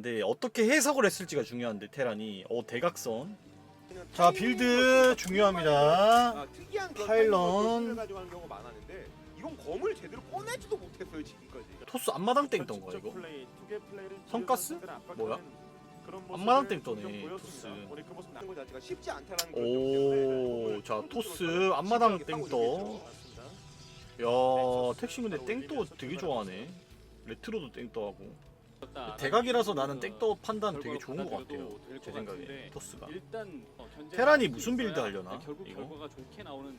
근데 어떻게 해석을 했을지가 중요한데 테란이 어 대각선 자 빌드 중요합니다 파일런. 이건 검을 제대로 꺼내지도 못했어요 지금까지. 토스 앞마당 땡떤 거야 이거 성가스? 뭐야? 앞마당 땡 떠네, 토스. 하는 것 자체가 쉽지 않다라는 그런 점 때문에 오, 자 토스 앞마당 땡떠. 야 택시 근데 땡떠 되게 좋아하네 레트로도 땡떠하고 대각이라서 나는 땡떠 판단 되게 좋은 것 같아요 제 생각에 토스가. 일단 어, 테란이 무슨 빌드 하려나, 결국 이거? 결과가 좋게 나오는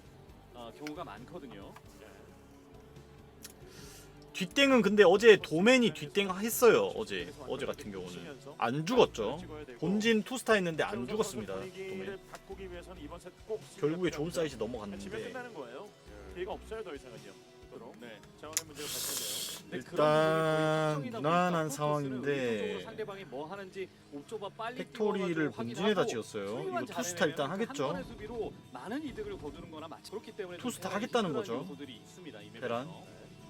어, 경우가 많거든요. 뒷땡은 근데 어제 도맨이 뒷땡 했어요 어제. 어제 같은 경우는. 안 죽었죠. 본진 투스타 했는데 안 죽었습니다 도맨. 결국에 좋은 사이즈 넘어갔는데. 끝나는 거예요. 기회가 없어요 더 이상은요. 네. 자원의 문제가 발생돼요. 근데 일단 부분이 무난한 프로토스는 상황인데 의도적으로 상대방이 뭐 하는지 옵저버 빨리 팩토리를 본진에다 확인하고 지었어요 수비만 이거 투스타 일단 잘해내면 그 하겠죠 번의 수비로 많은 이득을 거두는 거나 마찬 그렇기 때문에 좀 투스타 하겠다는 거죠. 요소들이 있습니다, 이 맵에서. 테란.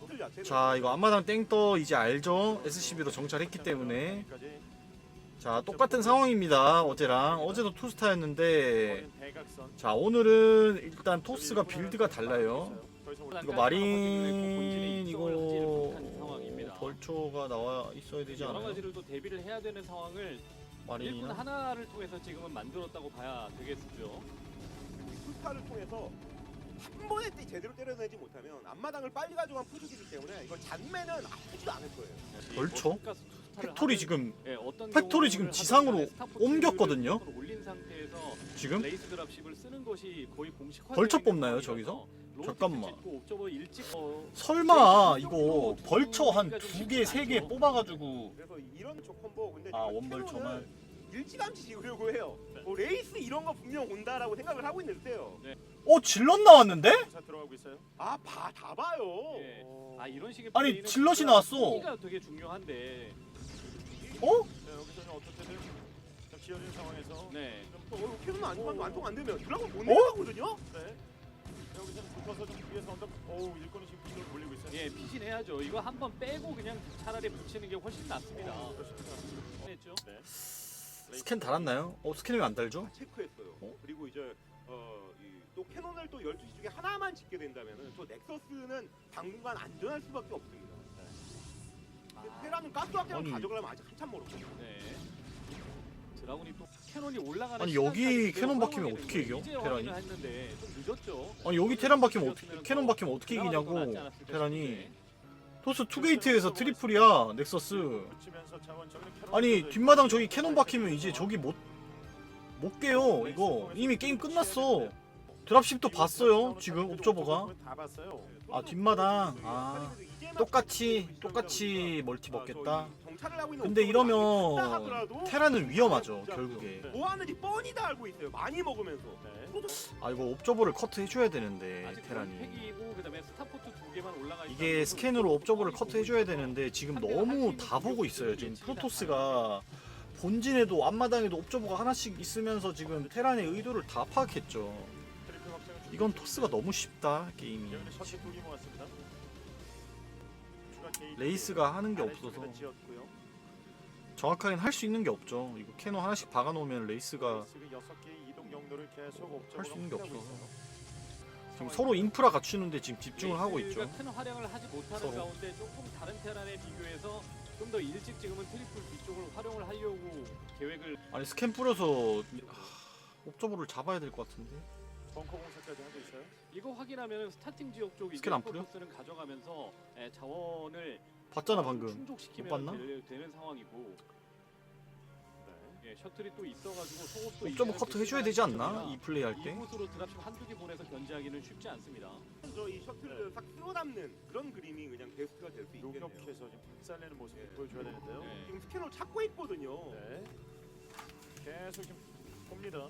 토틀 자체도 자 이거 앞마당 땡떠 이제 알죠 SCB로 정찰했기 때문에 자 똑같은 상황입니다 어제랑 어제도 투스타였는데 대각선. 자 오늘은 일단 토스가 빌드가 달라요 더 이거 마린 이거. 벌초가 나와 있어야 되지 여러 않아요? 가지를 또 대비를 해야 되는 상황을 일꾼 마린이나 하나를 통해서 지금은 만들었다고 봐야 되겠죠. 투스타를 통해서 한 번에 때 제대로 때려내지 못하면 앞마당을 빨리 가져간 푸드기이기 때문에 이걸 잔매는 아프지도 않을 거예요. 벌초? 가스 투스타를 팩토리 지금 예, 어떤 팩토리 경우를 지금 지상으로 간에 스타포트를 옮겼거든요? 올린 상태에서 지금 레이스 드랍십을 쓰는 것이 거의 공식화. 벌쳐 뽑나요, 저기서? 잠깐만. 설마 이거 벌처 한 두 개 세 개 뽑아가지고 그래서 이런 조 콤보 근데 아 원벌처만 일찌감치 지으려고 해요. 뭐 레이스 이런 거 분명 온다라고 생각을 하고 있는데요. 어 질럿 나왔는데? 자 들어가고 있어요. 아, 봐, 다 봐요. 예. 아 이런 식의 아니, 플레이는 질럿이 진짜 나왔어. 수비가 되게 중요한데. 어? 자, 여기서는 어떻게든 좀 지어진 상황에서 네. 또 어, 캐논 안, 안, 완성 안 되면 드라곤 못 어? 내려가거든요. 네. 붙어서 좀 위에서 언덕. 오 일꾼이 지금 이걸 몰리고 있어요. 예, 피신해야죠. 이거 한 번 빼고 그냥 차라리 붙이는 게 훨씬 낫습니다. 그렇습니다. 했죠. 네. 스캔 달았나요? 어 스캔이 왜 안 달죠? 다 체크했어요. 어? 그리고 이제 어, 이, 또 캐논을 또 12시 중에 하나만 짓게 된다면은 저 넥서스는 당분간 안전할 수밖에 없습니다. 아, 테라는 가스 확장을 아니. 가져가려면 아직 한참 멀었거든요. 네. 드라군이 또 캐논이 올라가는 아니, 시간까지 여기 그대로 캐논 박히면 어떻게 이겨? 거예요. 이제 테란이? 확인을 했는데 좀 늦었죠. 아니 여기 테란 박히면 어떻게 캐논 박히면 어떻게 이기냐고 테란이 토스 투게이트에서 트리플이야 넥서스 아니. 뒷마당 저기 캐논 박히면 이제 저기 못 못 깨요 이거 이미 게임 끝났어 드랍십도 봤어요 지금 옵저버가 다 봤어요. 아 뒷마당 아 똑같이 똑같이 멀티 먹겠다 근데 이러면 테란은 위험하죠 결국에 뭐 하는지 뻔히 다 알고 있어요. 많이 먹으면서. 네. 아 이거 옵저버를 커트 해줘야 되는데 테란이 팩이고 그다음에 스타포트 두 개만 올라가 이게 스캔으로 옵저버를 커트 해줘야 되는데 지금 너무 다 보고 있어요 지금 프로토스가 본진에도 앞마당에도 옵저버가 하나씩 있으면서 지금 테란의 의도를 다 파악했죠 이건 토스가 너무 쉽다 게임이 여기는 셔츠 두개 모았습니다. 추가 게이트. 레이스가 하는 게 아래쪽에다 없어서 지었고요. 정확하게는 할수 있는 게 없죠 이거 캐논 하나씩 박아놓으면 레이스가 레이스가 여섯 개의 이동 경로를 계속 옵저버로 할수 있는 게 없어서. 있어요. 지금 서로 인프라 갖추는데 지금 집중을 하고 있죠 레이스가 큰 활약을 하지 못하는 서로. 가운데 조금 다른 테란에 비교해서 좀 더 일찍 지금은 트리플 뒤쪽을 활용을 하려고 계획을 아니 스캔 뿌려서 하, 옵저버를 잡아야 될 것 같은데 벙커 공사까지 하고 있어요. 이거 확인하면 스타팅 지역 쪽 스캔 안 뿌려? 프로토스는 가져가면서 예, 자원을 봤잖아 좀 방금 충족시키면 못 봤나? 되- 되는 상황이고 네. 예, 셔틀이 또 있어가지고 소급도 옵저버 이제는 커트 해줘야 계속해야 되지 않나? 이 플레이 할 때 이곳으로 드랍십 한두 개 보내서 견제하기는 쉽지 않습니다. 저이 셔틀을 싹 쓸어담는 그런 그림이 그냥 베스트가 될 수 있겠네요. 요격해서 좀 박살내는 모습을 보여줘야 되는데요. 네. 지금 스캐너 찾고 있거든요. 네. 계속 좀 봅니다.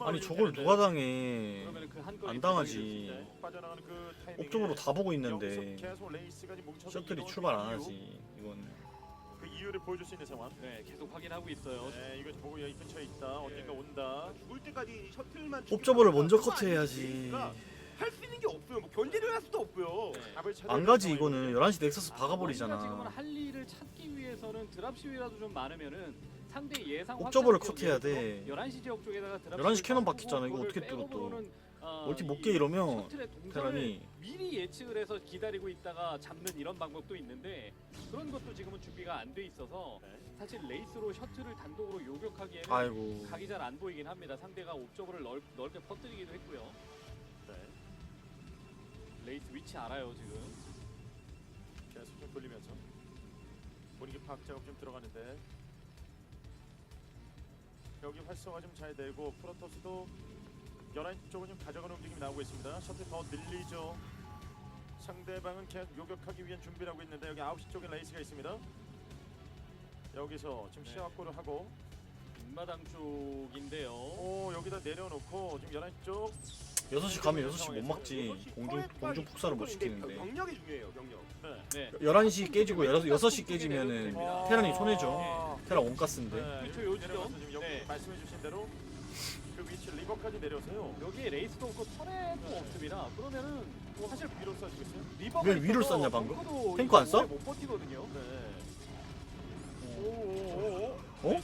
아니 저걸. 누가 당해 그한 안 당하지 네. 빠져나가는 그 옵저버로 다 보고 있는데 셔틀이 출발 안 하지 이건 그 이유를 보여줄 수 있는 상황. 네, 계속 확인하고 있어요. 네, 이거 보고 여기 근처에 있다. 언젠가 온다. 죽을 때까지 셔틀만 옵저버를 먼저 커트해야지 아니니까 할수 있는 게 없어요. 뭐 견제를 할 수도 없고요. 네. 답을 찾아야 안 되는 가지 상황이거든요. 이거는 11시 넥서스 지금은 박아버리잖아 할 일을 찾기 위해서는 드랍 시위라도 좀 많으면은 상대 예상 옥저버를 컷해야 돼. 11시 지역 쪽에다가 드랍 11시 시위를 캐논 박혔잖아. 이거 어떻게 뚫어 또. 백업으로는, 어, 멀티 이못깨 이러면 테란이 미리 예측을 해서 기다리고 있다가 잡는 이런 방법도 있는데 그런 것도 지금은 준비가 안 돼 있어서 네. 사실 레이스로 셔틀을 단독으로 요격하기에는 아이고 각이 잘 안 보이긴 합니다. 상대가 옵저버를 넓, 넓게 퍼뜨리기도 했고요. 네. 레이스 위치 알아요 지금. 계속 좀 돌리면서 분위기 파악 작업 좀 들어가는데 여기 활성화 좀 잘 되고 프로토스도 11시 쪽은 좀 가져가는 움직임이 나오고 있습니다. 셔틀 더 늘리죠. 상대방은 계속 요격하기 위한 준비를 하고 있는데 여기 9시 쪽에 레이스가 있습니다. 여기서 지금 네. 시야 확보를 하고 뒷마당 쪽인데요. 오 여기다 내려놓고 지금 11시 쪽 6시 가면 6시 못 막지 공중, 공중 폭사를 못 시키는데 병력이 중요해요. 병력. 네. 네. 11시 깨지고 6시 깨지면은 와. 테란이 손해죠 아. 테란 원가스인데 네, 여기. 내려가서 지금 여기 네. 말씀해 주신 대로 그 위치 리버까지 내려서요. 여기에 레이스도 없고 터렛도 없습니다. 그러면은 뭐 사실 위로 쏴주고 있어요. 리버가 왜 있어서 쐈냐, 방금? 탱크 안 써? 못 버티거든요. 네. 오오오오. 어?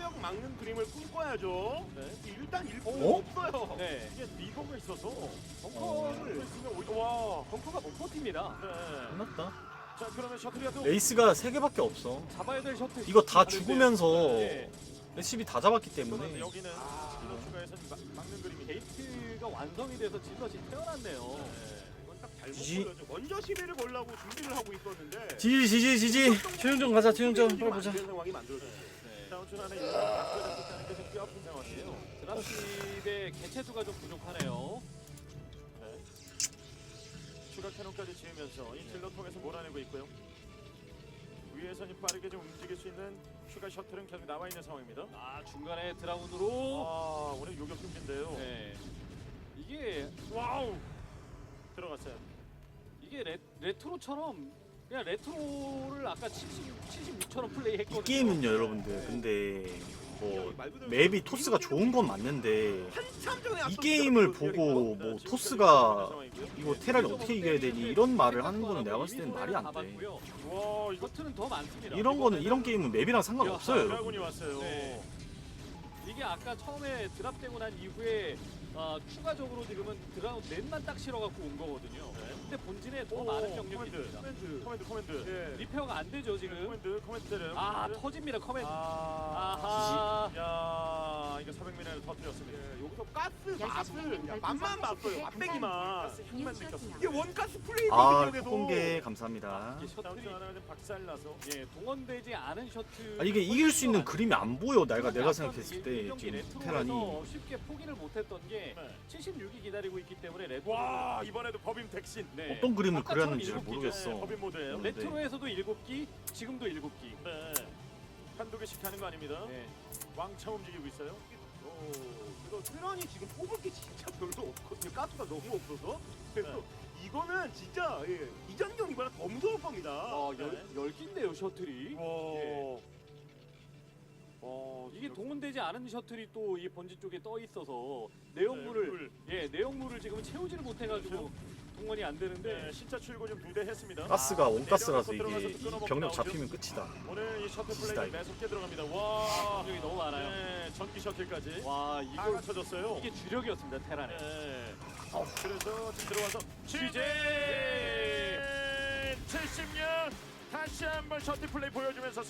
꾸역꾸역 막는 그림을 꿈꿔야죠. 네. 일단 일꾼 어? 없어요. 네. 이게 리버가 있어서 벙커를 있으면 오히려 와. 벙커가 못 버팁니다. 네. 끝났다 자 그러면 셔틀이라도 레이스가 3개밖에 없어 잡아야 될 셔틀. 이거 다 다른데. 죽으면서 네. SCB 다 잡았기 때문에 여기는 아. 이거 추가해서 막- 막는 그림인데. 게이트가 완성이 돼서 질럿이 태어났네요. 네. 이건 딱 잘못 지지. 먼저 시비를 걸라고 준비를 하고 있었는데 지지 지지 지지 최윤정 가자 최윤정 빨리 보자 안 상황이 만들어졌어요. 네. 다음 주 안에 이거 바꿔잡혔다는 게좀 뼈아픈 상황이에요. 드랍십의 개체수가 좀 부족하네요. 네. 추가 캐논까지 지으면서 이 딜러 통해서 몰아내고 있고요. 위에서는 빠르게 좀 움직일 수 있는 추가 셔틀은 계속 나와 있는 상황입니다. 아 중간에 드라운으로. 아 오늘 요격 준비인데요. 네. 이게 와우 들어갔어요. 이게 레, 레트로처럼 그냥 레트로를 아까 70, 76처럼 플레이했거든요. 이 게임은요 여러분들 근데 뭐 맵이 토스가 좋은 건 맞는데 이 게임을 그 보고 네, 뭐 토스가. 이거 테란이 어떻게 이겨야 되니 이런 말을 하는 거는 내가 봤을 때는 말이 안 돼. 와 이거 버튼은 더 많습니다. 이런 거는 이런 게임은 맵이랑 상관없어요 드라군이 여러분 왔어요. 네. 이게 아까 처음에 드랍되고 난 이후에 어, 추가적으로 지금은 드라운 넷만 딱 실어갖고 온 거거든요. 네. 근데 본진에 더 오, 많은 병력이 커맨드. 있습니다. 커맨드. 커맨드 커맨드. 예. 리페어가 안 되죠 지금. 커맨드 커맨드 때려요. 아. 터집니다 커맨드. 아. 아하. 야 이거 400미터를 터뜨렸습니다. 예, 여기서 가스 맛을 그냥 맛만 봤어요. 맛배기만. 힘만 느꼈습니다. 이게 원가스 플레이 아 공개 감사합니다 이게 셔틀이 박살나서 예 동원되지 않은 셔틀. 아 이게 이길 수 있는 그림이 안 보여 내가 내가 생각했을 때 지금 테란이 쉽게 포기를 못했던 게 네. 76이 기다리고 있기 때문에 레트로. 와 이번에도 법인 택신. 네. 어떤 그림을 아까처럼 그렸는지 일곱. 모르겠어 네, 법인 모드예요. 네. 레트로에서도 7기, 지금도 7기. 네. 한두 개씩 하는 거 아닙니다. 네. 왕창 움직이고 있어요. 어, 그래서 테란이 지금 뽑을 게 진짜 별로 없거든요. 가스가 너무 없어서. 그래서 네. 이거는 진짜 예, 이전 경기보다 더 무서울 겁니다. 아, 네. 열, 열 개인데요, 셔틀이. 와. 예. 어, 이게 동원되지 않은 셔틀이 또이 본진 쪽에 떠 있어서 내용물을 네, 예 내용물을 지금 채우지를 못해가지고 동원이 안 되는데 네, 신차 출고 좀 두 대 했습니다. 가스가 아, 내려가서 이게 병력. 잡히면 끝이다 오늘 이 셔틀 플레이 이거. 매섭게 들어갑니다. 와. 병력이 너무 많아요. 네, 전기 셔틀까지 와다 이걸 갖춰졌어요. 이게 주력이었습니다 테란의. 네. 그래서 지금 들어와서 취재 70년 다시 한번 셔틀 플레이 보여주면서